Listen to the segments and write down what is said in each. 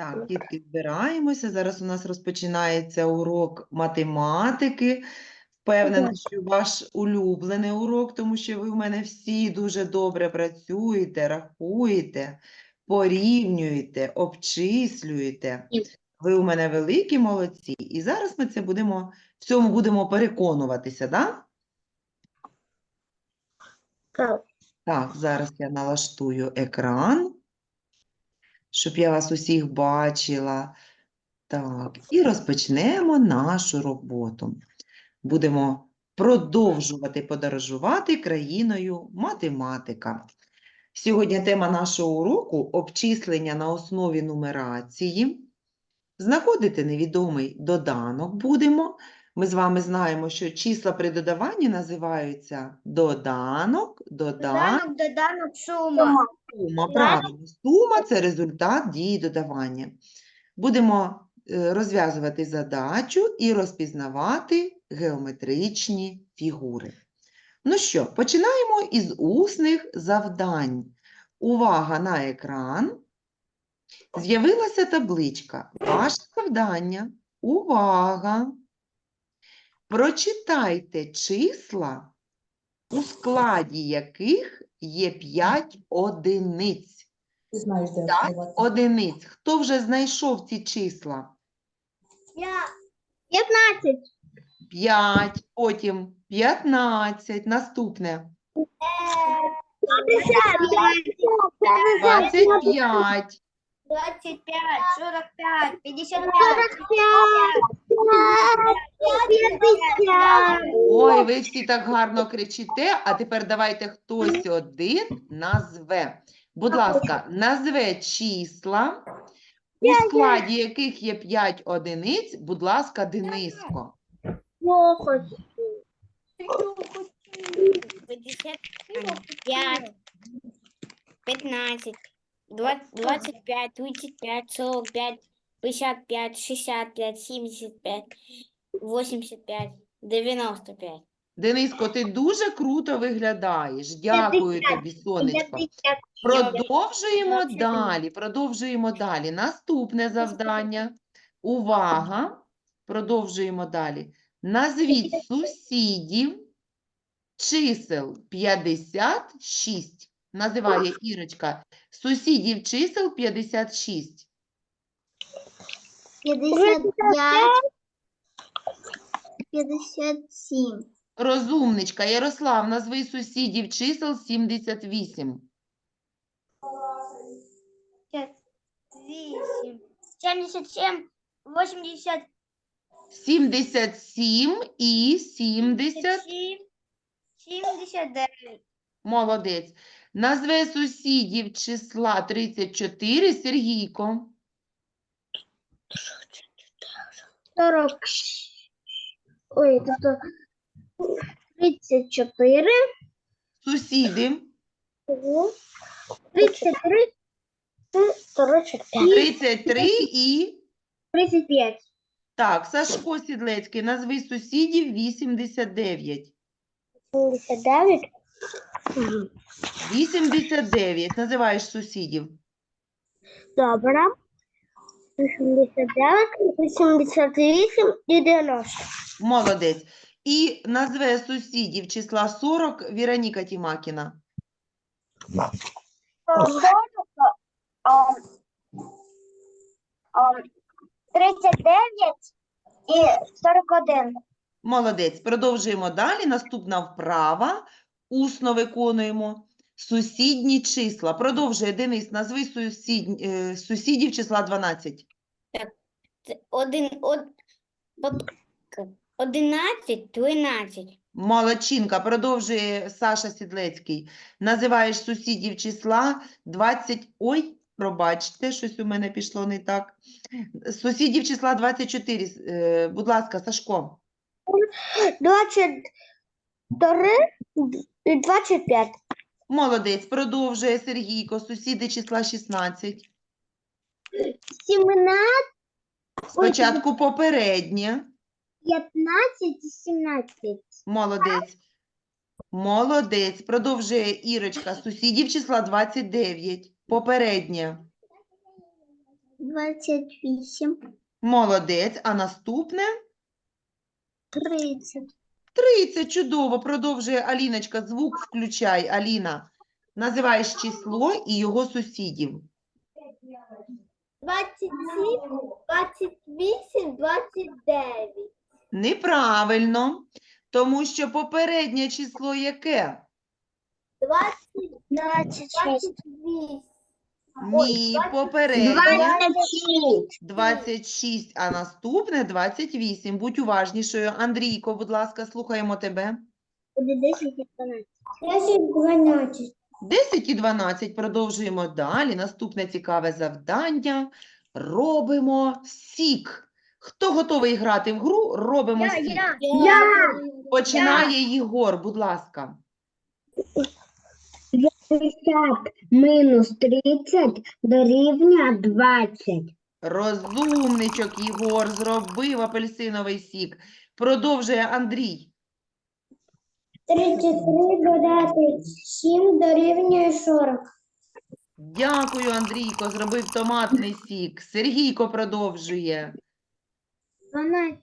Так, дітки, збираємося. Зараз у нас розпочинається урок математики. Впевнена, що ваш улюблений урок, тому що ви в мене всі дуже добре працюєте, рахуєте, порівнюєте, обчислюєте. Ви у мене великі молодці. І зараз ми це будемо, в цьому будемо переконуватися, да? Так. Так, зараз я налаштую екран, щоб я вас усіх бачила. Так, і розпочнемо нашу роботу. Будемо продовжувати подорожувати країною математика. Сьогодні тема нашого уроку – обчислення на основі нумерації. Знаходити невідомий доданок будемо. Ми з вами знаємо, що числа при додаванні називаються доданок, доданок, Доданок, доданок, сума. Сума, правильно. Сума – це результат дії додавання. Будемо е, розв'язувати задачу і розпізнавати геометричні фігури. Ну що, починаємо із усних завдань. Увага на екран. З'явилася табличка. Ваше завдання. Увага! Прочитайте числа, у складі яких є 5 одиниць. Ти знаєш, де Так, відкривати. Одиниць. Хто вже знайшов ці числа? Я. 15. 5, потім 15, наступне 25, 25, 45, 55, 50. Ой, ви всі так гарно кричите, а тепер давайте хтось один назве. Будь ласка, назве числа, у складі яких є 5 одиниць, будь ласка, Дениско. 55, 15, 20, 25, 35, 45, 55, 65, 75, 85, 95. Дениско, ти дуже круто виглядаєш. Дякую тобі, сонечко. Продовжуємо Двадцять далі. Продовжуємо далі. Наступне завдання. Увага! Продовжуємо далі. Назвіть сусідів чисел 56. Називає Ірочка. Сусідів чисел 56. 55, 57, Розумничка. Ярослав, назви сусідів чисел 78. 8, 77, 80, 77 і 70. 79, Молодець. Назве сусідів числа 34 Сергійко. 40, ой, тобто 34, Сусіди. 33, 45, 33 і. 35, Так, Сашко Сідлецький. Назви сусідів 89. 79, 89. Називаєш сусідів. добре, 89, 88 і 90. Молодець. І назве сусідів числа 40 Віроніка Тімакіна. Тридцять 39 і 41. Молодець. Продовжуємо далі. Наступна вправа. Усно виконуємо. Сусідні числа. Продовжує Денис, назви сусід... Е, сусідів числа 12. Один, од... 11, 12. Молодчинка, продовжує Саша Сідлецький. Називаєш сусідів числа 20. Ой, пробачте, щось у мене пішло не так. Сусідів числа 24. е, Будь ласка, Сашко. 23 і 25. Молодець, продовжує Сергійко. Сусіди числа 16. 17. Спочатку попереднє. 15 і 17. Молодець. Молодець. Продовжує Ірочка. Сусідів числа 29. Попереднє. 28, Молодець. А наступне? 30. 30. Чудово. Продовжує Аліночка. Звук включай, Аліна. Називаєш число і його сусідів. 27, 28, 29. Неправильно, тому що попереднє число яке? 26. Ні, попереднє 26. 26, а наступне 28. Будь уважнішою. Андрійко, будь ласка, слухаємо тебе. Буде 10 і 12. 10, 12. 10 і 12. Продовжуємо далі. Наступне цікаве завдання. Робимо сік. Хто готовий грати в гру? Робимо сік. Я. Починає Єгор, будь ласка. 50 мінус 30 дорівнює 20. Розумничок Єгор зробив апельсиновий сік. Продовжує Андрій. 33 додати 7 дорівнює 40. Дякую, Андрійко, зробив томатний сік. Сергійко продовжує. 12.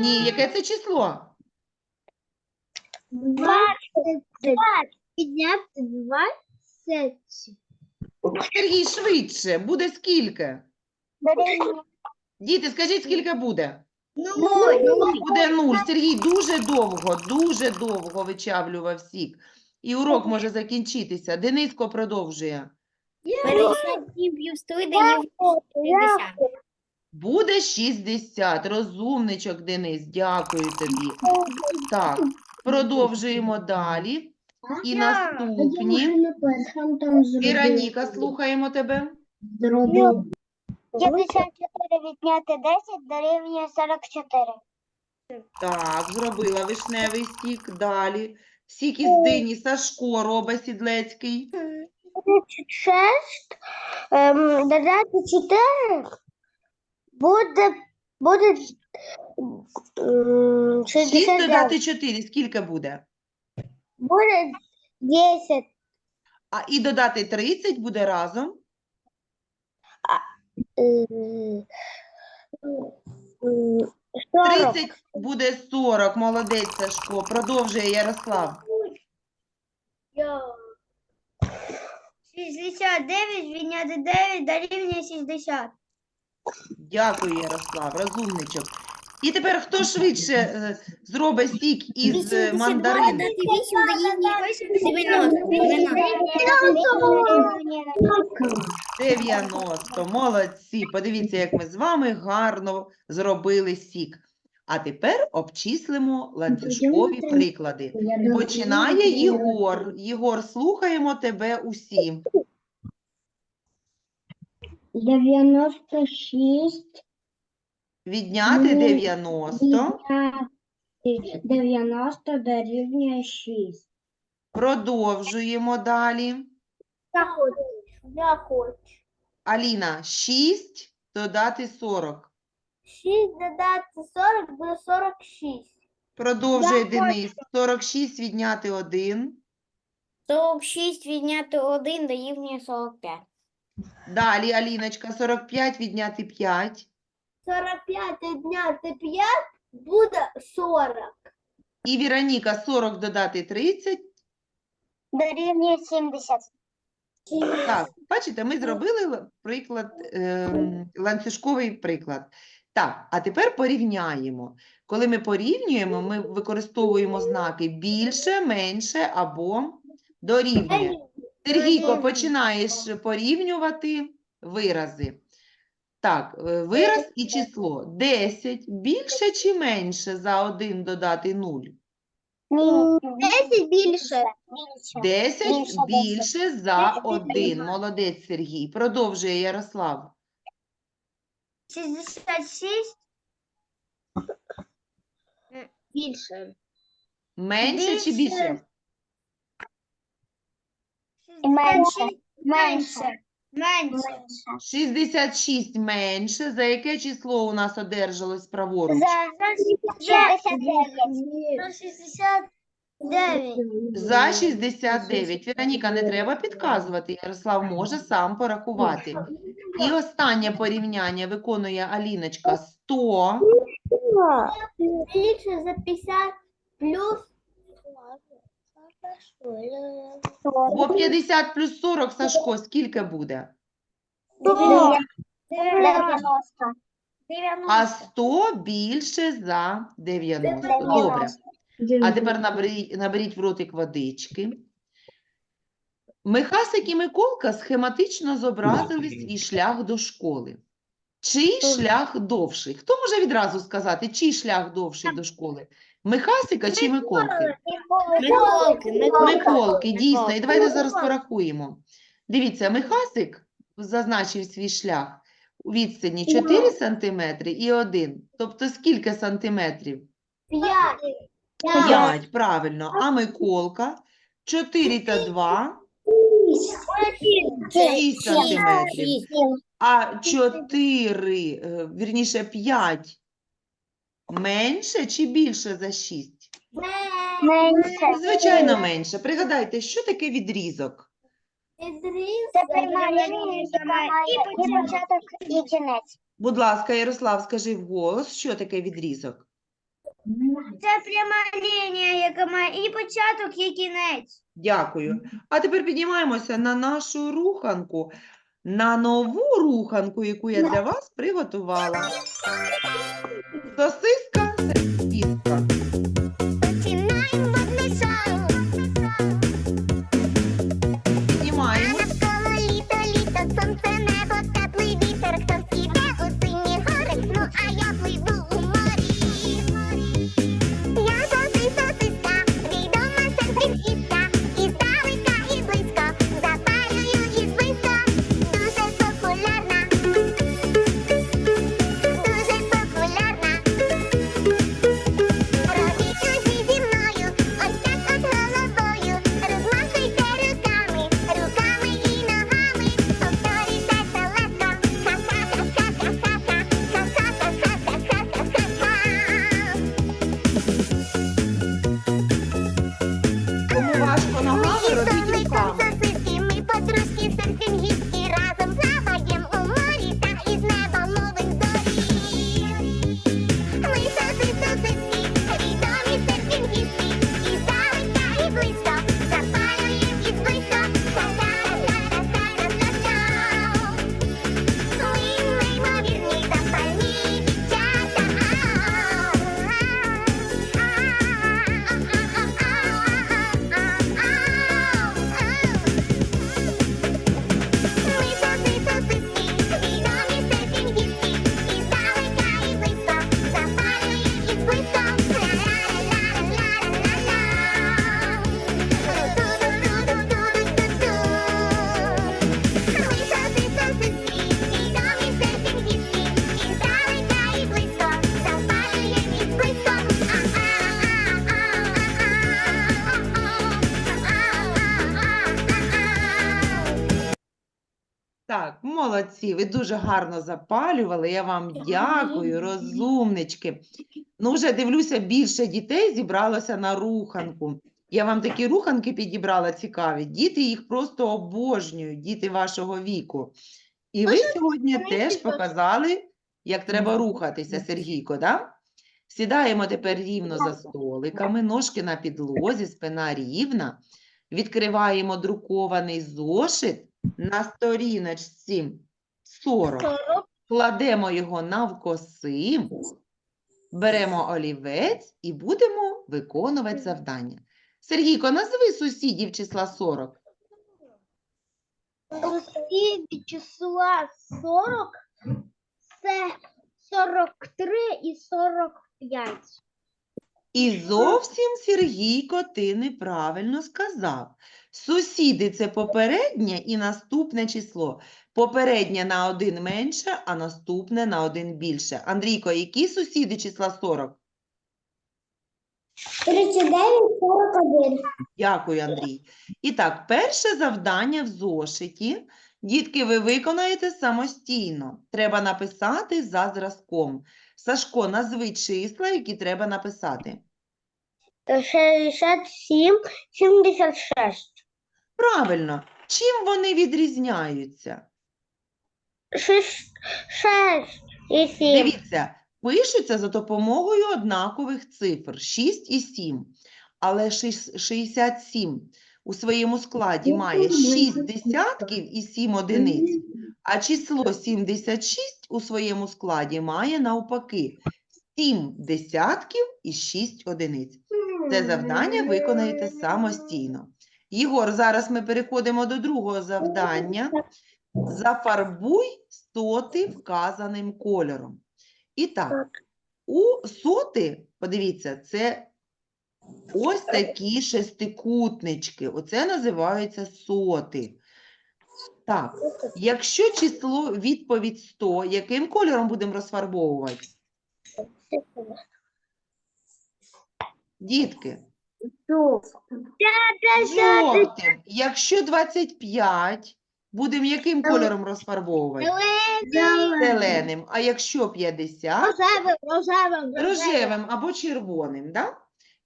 Ні, яке це число? 20. Підняти 20. Сергій, швидше. Буде скільки? Діти, скажіть, скільки буде? 0. Буде нуль. Сергій дуже довго, дуже довго вичавлював сік. І урок може закінчитися. Дениско продовжує. 57 плюс 3 дорівнює 60. Буде 60. Розумничок, Денис. Дякую тобі. Так, продовжуємо далі. І наступні. Віроніка, слухаємо тебе. Зробив. 54 відняти 10 дорівнює 44. Так, зробила вишневий сік. Далі. Сік із дині Сашко робить Сідлецький. 36 ем, додати 4 буде, буде ем, 6 69. додати 4. Скільки буде? Буде 10. А і додати 30 буде разом. ем, ем, 40. 30 буде 40. Молодець, Сашко. Продовжує Ярослав. 69 відняти 9 дорівнює 60. Дякую, Ярослав. Розумничок. І тепер хто швидше е, зробить сік із е, мандарин? 90. Молодці. Подивіться, як ми з вами гарно зробили сік. А тепер обчислимо ланцюжкові приклади. Починає Єгор. Єгор, слухаємо тебе усі. 96 Відняти Ну, 90. 90 дорівнює 6. Продовжуємо далі. Я хочу. Я хочу. Аліна, 6 додати 40. 6 додати 40 буде 46. Продовжує Я Денис. 46 відняти 1. 46 відняти 1 дорівнює 45. Далі, Аліночка, 45 відняти 5. 45 відняти 5 буде 40. І Віроніка, 40 додати 30. Дорівнює 70. Так, бачите, ми зробили приклад, ем, ланцюжковий приклад. Так, а тепер порівняємо. Коли ми порівнюємо, ми використовуємо знаки більше, менше або дорівнює. Сергійко, починаєш порівнювати вирази. Так, е, вираз і число. 10 більше чи менше за 1 додати 0? 10 більше. 10 Більше, за Десять 1. Молодець, Сергій. Продовжує Ярослав. 66 більше. Менше чи Більше. Менше. Менше. Менше. 66 менше. За яке число у нас одержалось праворуч? За 69. За 60. Дев'ять. За 69. Віроніка, не треба підказувати. Ярослав може сам порахувати. І останнє порівняння виконує Аліночка 100. Більше за 50 плюс. Бо 50 плюс 40, Сашко, скільки буде? А 100 більше за 90. Добре. А тепер наберіть, наберіть в ротик водички. Михасик і Миколка схематично зобразили свій шлях до школи. Чий шлях довший? Хто може відразу сказати, чий шлях довший до школи? Михасика чи Миколки? Миколки, Миколки. Миколки, дійсно. І давайте зараз порахуємо. Дивіться, Михасик зазначив свій шлях у відстані 4 сантиметри і 1. Тобто скільки сантиметрів? П'ять. 5, правильно. А Миколка 4 та 2 6 сантиметрів. А 4, е, вірніше 5 менше чи більше за 6? Менше. Звичайно, менше. Пригадайте, що таке відрізок? Це і початок, і кінець. Будь ласка, Ярослав, скажи вголос, що таке відрізок? Це пряма лінія, яка має і початок, і кінець. Дякую. А тепер піднімаємося на нашу руханку, на нову руханку, яку я для вас приготувала. do Cisco. Молодці, ви дуже гарно запалювали. Я вам дякую, розумнички. Ну, вже дивлюся, більше дітей зібралося на руханку. Я вам такі руханки підібрала цікаві. Діти їх просто обожнюють, діти вашого віку. І ви сьогодні теж показали, як треба рухатися, Сергійко, да? Сідаємо тепер рівно за столиками, ножки на підлозі, спина рівна. Відкриваємо друкований зошит на сторіночці 40. Кладемо його навкоси, беремо олівець і будемо виконувати завдання. Сергійко, назви сусідів числа 40. Сусіди числа 40 це 43 і 45. І зовсім, Сергійко, ти неправильно сказав. Сусіди – це попереднє і наступне число. Попереднє на один менше, а наступне на один більше. Андрійко, які сусіди числа 40? 39, 41. Дякую, Андрій. І так, перше завдання в зошиті. Дітки, ви виконаєте самостійно. Треба написати за зразком. Сашко, назви числа, які треба написати. 67, 76. Правильно. Чим вони відрізняються? 6, 6 і 7. Дивіться, пишуться за допомогою однакових цифр 6 і 7. Але шіс- 67 у своєму складі має 6 десятків і 7 одиниць, а число 76 у своєму складі має навпаки 7 десятків і 6 одиниць. Це завдання виконаєте самостійно. Єгор, зараз ми переходимо до другого завдання. Зафарбуй соти вказаним кольором. І так, у соти, подивіться, це ось такі шестикутнички. Оце називаються соти. Так, якщо число відповідь 100, яким кольором будемо розфарбовувати? Дітки, жовтим. Якщо 25, будемо яким кольором розфарбовувати? Зеленим. А якщо 50, Рожевим, рожевим, рожевим або червоним, да?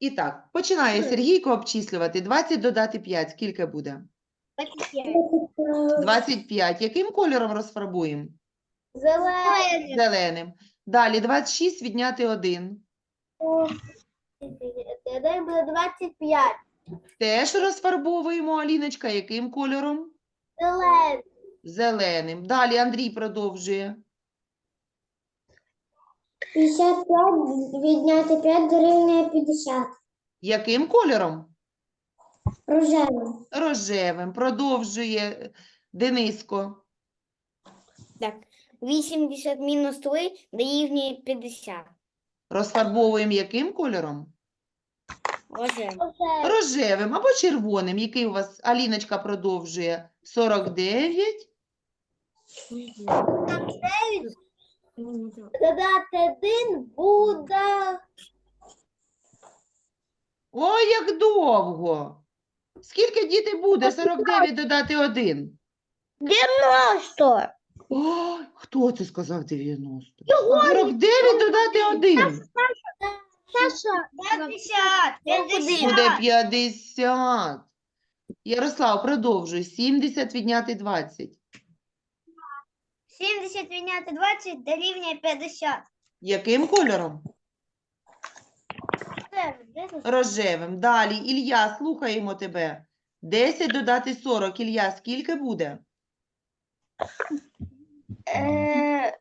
І так, починає Сергійко обчислювати. 20 додати 5, скільки буде? 25. Яким кольором розфарбуємо? Зелений. Зеленим. Далі 26 відняти 1. Один буде 25. Теж розфарбовуємо, Аліночка, яким кольором? Зелений. Зеленим. Далі Андрій продовжує. 55 відняти 5 дорівнює 50. Яким кольором? Рожевим. Рожевим. Продовжує Дениско. Так, 80 мінус 3 дорівнює 50. Розфарбовуємо яким кольором? Рожевим. Рожевим або червоним. Який у вас Аліночка продовжує? 49. Додати один буде Ой, як довго. Скільки діти буде? 49 додати 1. 90. Ой, хто це сказав 90? 49 додати 1. Саша, 50. Буде 50. Ярослав, продовжуй. 70 відняти 20. 70 відняти 20 дорівнює 50. Яким кольором? Рожевим. Далі, Ілля, слухаємо тебе. 10 додати 40. Ілля, скільки буде? Е,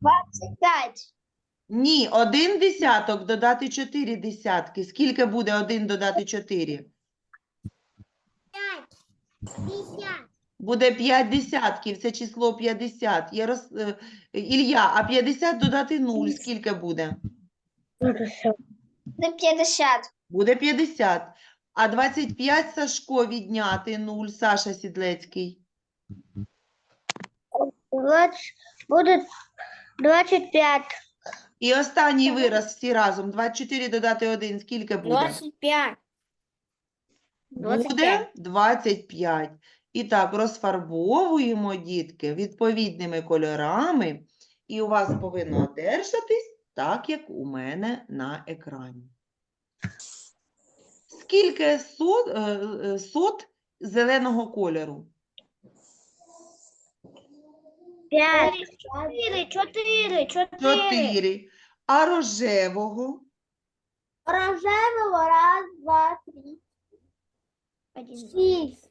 25. Ні, один десяток додати 4 десятки. Скільки буде 1 додати 4? 50. Буде 5 десятків, це число 50. Ярос... е, Ілля, а 50 додати 0, скільки буде? До 50. Буде 50. А 25 Сашко відняти 0, Саша Сідлецький. Буде 25. І останній вираз всі разом. 24 додати 1, скільки буде? 25. Буде 25. 25. І так, розфарбовуємо, дітки, відповідними кольорами. І у вас повинно одержатись так, як у мене на екрані. Скільки сот, е, е, сот зеленого кольору? 5. 4, 4, 4. 4. А рожевого? Рожевого раз, два, три. Шість.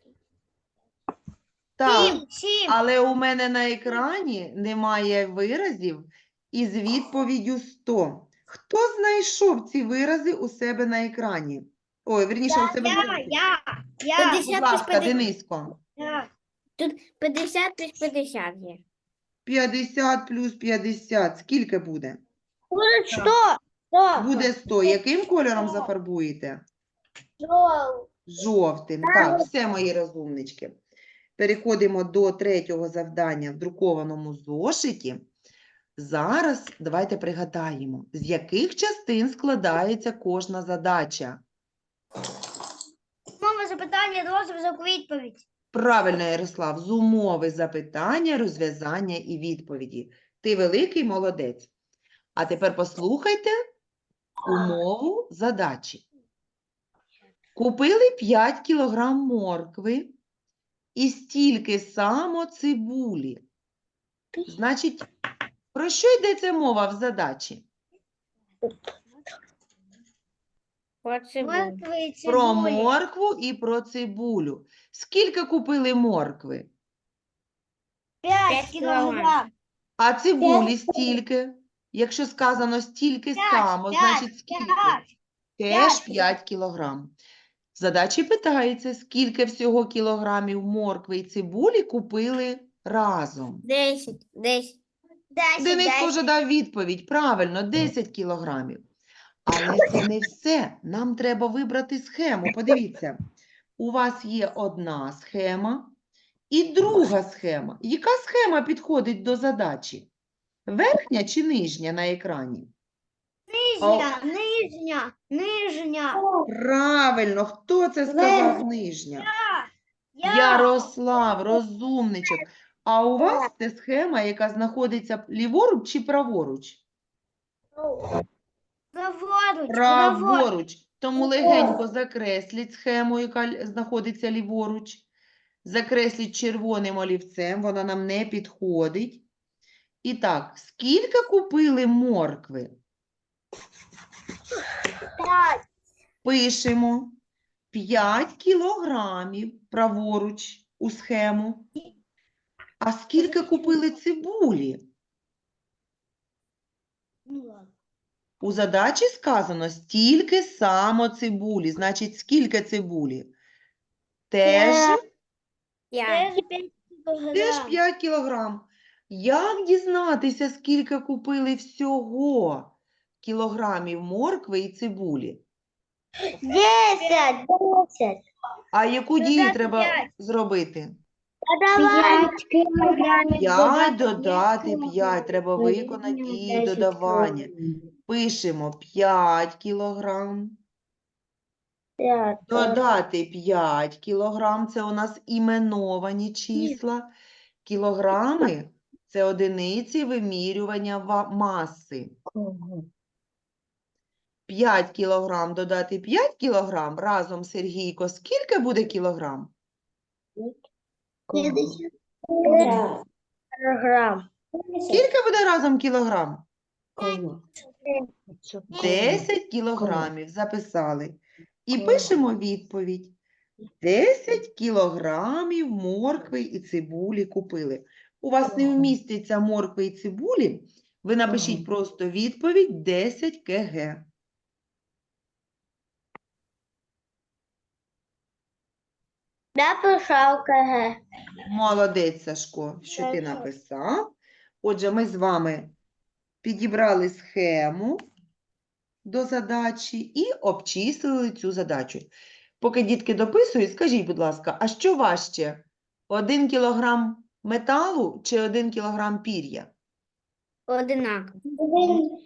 Так. Сім. Сім. Але у мене на екрані немає виразів із відповіддю 100. Хто знайшов ці вирази у себе на екрані? Ой, верніше, у себе Я, списку. я, я, 50 Будь ласка, 50. Дениско. я. 50 плюс 50 є. 50 плюс 50. Скільки буде? Буде 100. 100. Буде 100. Яким кольором зафарбуєте? Жовтим. Так, все, мої розумнички. Переходимо до третього завдання в друкованому зошиті. Зараз давайте пригадаємо, з яких частин складається кожна задача. Мова запитання, розв'язок, відповідь. Правильно, Ярослав, з умови запитання, розв'язання і відповіді. Ти великий молодець. А тепер послухайте умову задачі. Купили 5 кілограм моркви і стільки само цибулі. Значить, про що йдеться мова в задачі? Моркви і Про моркву і про цибулю. Скільки купили моркви? П'ять кілограм. кілограм. А цибулі стільки? Якщо сказано стільки П'ять, само, п'ять, значить скільки? П'ять. Теж п'ять. 5 кілограм. В задачі питається, скільки всього кілограмів моркви і цибулі купили разом. Десять, десять. Десять, Дениско вже дав відповідь. Правильно, 10 кілограмів. Але це не все. Нам треба вибрати схему. Подивіться, у вас є одна схема і друга схема. Яка схема підходить до задачі? Верхня чи нижня на екрані? Нижня, нижня, нижня. Правильно, хто це сказав нижня? Я. Ярослав, розумничок. А у вас це схема, яка знаходиться ліворуч чи праворуч? Праворуч, праворуч. Тому легенько закресліть схему, яка знаходиться ліворуч. Закресліть червоним олівцем, вона нам не підходить. І так, скільки купили моркви? П'ять. Пишемо 5 кілограмів праворуч у схему. А скільки купили цибулі? У задачі сказано стільки само цибулі. Значить, скільки цибулі? Теж, П'ять. Теж п'ять теж кілограм. 5 кілограм. Як дізнатися, скільки купили всього кілограмів моркви і цибулі? Десять. Десять. А яку дію треба зробити? П'ять кілограмів. 5 додати 5. Треба виконати дію додавання. Пишемо 5 кілограм. П'ять. Додати 5 кілограм, це у нас іменовані числа. Кілограми – це одиниці вимірювання маси. 5 кілограм додати 5 кілограм разом, Сергійко, скільки буде кілограм? Кілограм. Скільки буде разом кілограм? 10 кілограмів записали. І пишемо відповідь. 10 кілограмів моркви і цибулі купили. У вас не вміститься моркви і цибулі, ви напишіть просто відповідь 10 кг. Написав КГ. Молодець, Сашко, що ти написав. Отже, ми з вами підібрали схему до задачі і обчислили цю задачу. Поки дітки дописують, скажіть, будь ласка, а що важче? Один кілограм металу чи один кілограм пір'я? Одинаково.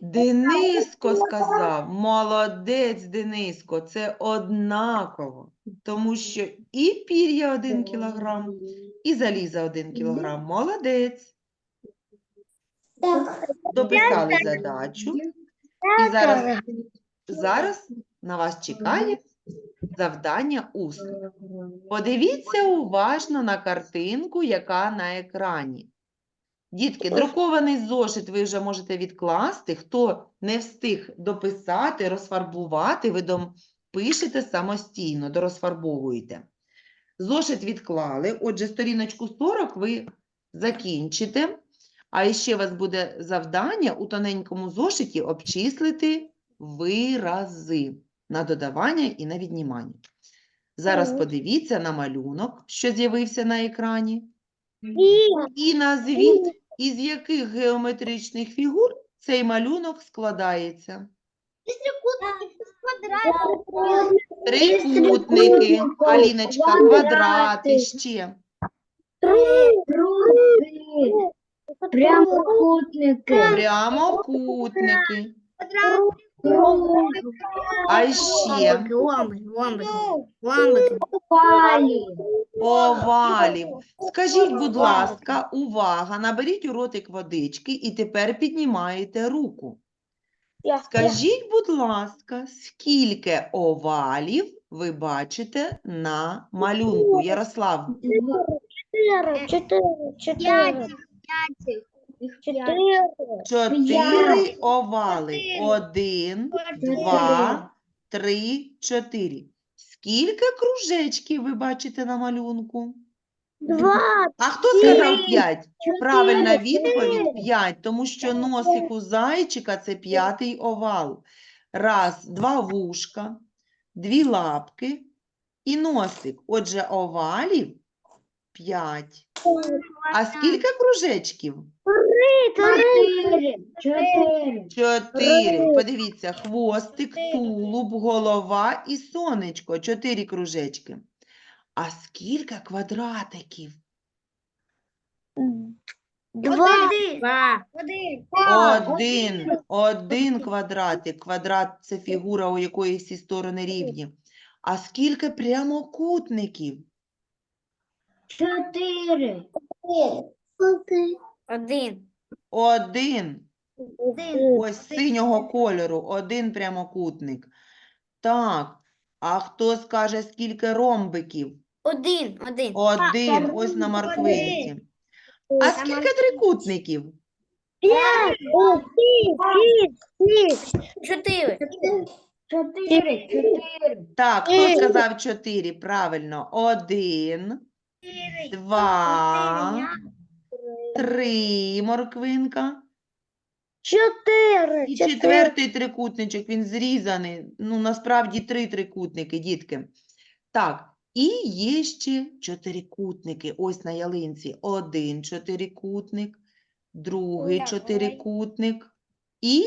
Дениско сказав, молодець, Дениско, це однаково, тому що і пір'я один кілограм, і заліза один кілограм. Молодець. Дописали задачу. І зараз, зараз на вас чекає завдання усно. Подивіться уважно на картинку, яка на екрані. Дітки, друкований зошит ви вже можете відкласти. Хто не встиг дописати, розфарбувати, ви пишете самостійно, дорозфарбовуєте. Зошит відклали, отже, сторіночку 40 ви закінчите. А ще у вас буде завдання у тоненькому зошиті обчислити вирази на додавання і на віднімання. Зараз подивіться на малюнок, що з'явився на екрані. І І назвіть, із яких геометричних фігур цей малюнок складається. Трикутники, Аліночка, квадрати, ще. Прямокутники. Прямокутники. А ще овалів. Скажіть, будь ласка, увага, наберіть у ротик водички і тепер піднімаєте руку. Скажіть, будь ласка, скільки овалів ви бачите на малюнку? Ярослав, П'ять. чотири овали. Один, два, три, чотири. Скільки кружечків ви бачите на малюнку? Два. А хто сказав п'ять? Правильна відповідь п'ять, тому що носик у зайчика це п'ятий овал. Раз, два вушка, дві лапки і носик. Отже, овалів п'ять. А скільки кружечків? Чотири. Чотири. Чотири. Подивіться, хвостик, тулуб, голова і сонечко. Чотири кружечки. А скільки квадратиків? Два. Два. Один. Один, один квадратик. Квадрат – це фігура, у якої всі сторони рівні. А скільки прямокутників? Чотири. Один. Один. Один. Ось синього кольору, один прямокутник. Так, а хто скаже, скільки ромбиків? Один. Один. Один, ось на морквинці. А скільки трикутників? П'ять. Чотири. Чотири. Чотири. Так, хто сказав чотири? Правильно. Один, два, три морквинка. Чотири. І четвертий трикутничок, він зрізаний. Ну, насправді три трикутники, дітки. Так, і є ще чотирикутники. Ось на ялинці. Один чотирикутник, другий Ой, чотирикутник і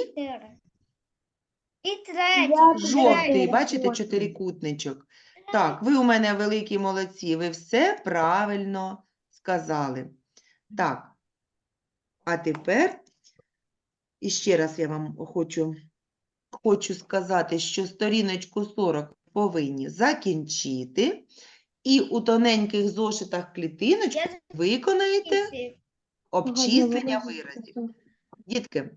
І третій. жовтий. Бачите, чотирикутничок. Так, ви у мене великі молодці. Ви все правильно сказали. Так. А тепер іще раз я вам хочу, хочу сказати, що сторіночку 40 повинні закінчити. І у тоненьких зошитах клітиночок Я виконаєте обчислення виразів. Дітки,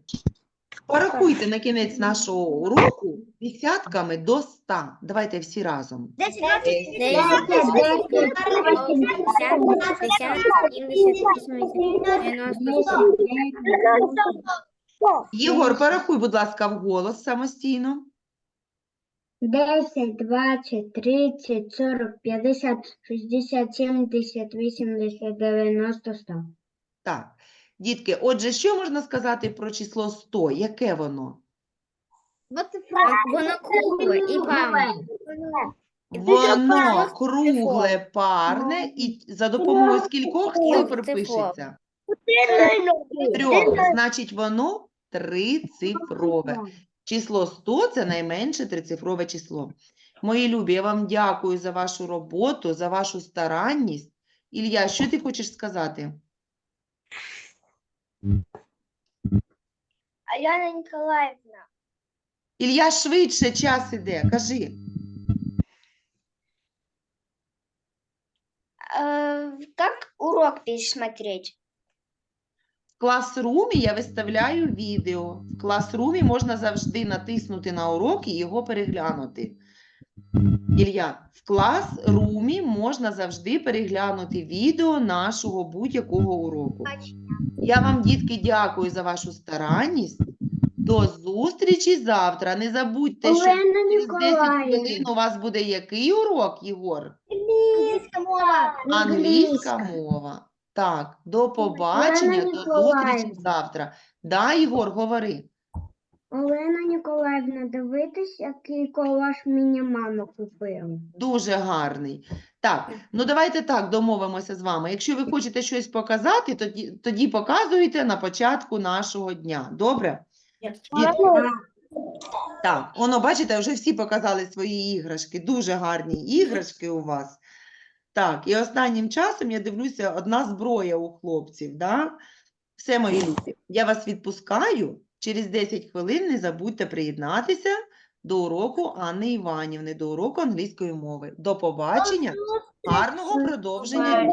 порахуйте на кінець нашого уроку десятками до 100. Давайте всі разом. Десять, двадцять, Десять, тридцять, двадцять, п'ятдесят, шістдесят, сімдесят, вісімдесят, дев'яносто, сто. Єгор, порахуй, будь ласка, вголос самостійно. Десять, двадцять, тридцять, сорок, п'ятдесят, шістдесят, сімдесят, вісімдесят, дев'яносто, сто. Так. Дітки, отже, що можна сказати про число 100? Яке воно? Воно кругле і парне. Воно кругле, парне і за допомогою скількох цифр Цифров. пишеться? Трьох. Значить, воно трицифрове. Число 100 – це найменше трицифрове число. Мої любі, я вам дякую за вашу роботу, за вашу старанність. Ілля, що ти хочеш сказати? Аляна Николаевна. Ілля, швидше, час іде, кажи. Э, как урок пересмотреть? В класрумі я виставляю відео. В класрумі можна завжди натиснути на урок і його переглянути. Ілля, в класрумі можна завжди переглянути відео нашого будь-якого уроку. Я вам, дітки, дякую за вашу старанність. До зустрічі завтра. Не забудьте, що через 10 хвилин у вас буде який урок, Єгор? Английская мова. Англійська мова. Так, до побачення, до зустрічі завтра. Да, Ігор, говори. Олена Ніколаївна, дивитесь, який колаж мені мама купила. Дуже гарний. Так, ну давайте так домовимося з вами. Якщо ви хочете щось показати, тоді, тоді показуйте на початку нашого дня. Добре? Дітки, Так, воно, бачите, вже всі показали свої іграшки. Дуже гарні іграшки у вас. Так, і останнім часом я дивлюся, одна зброя у хлопців. Да? Все, мої любі, я вас відпускаю. Через 10 хвилин не забудьте приєднатися до уроку Анни Іванівни, до уроку англійської мови. До побачення, гарного продовження.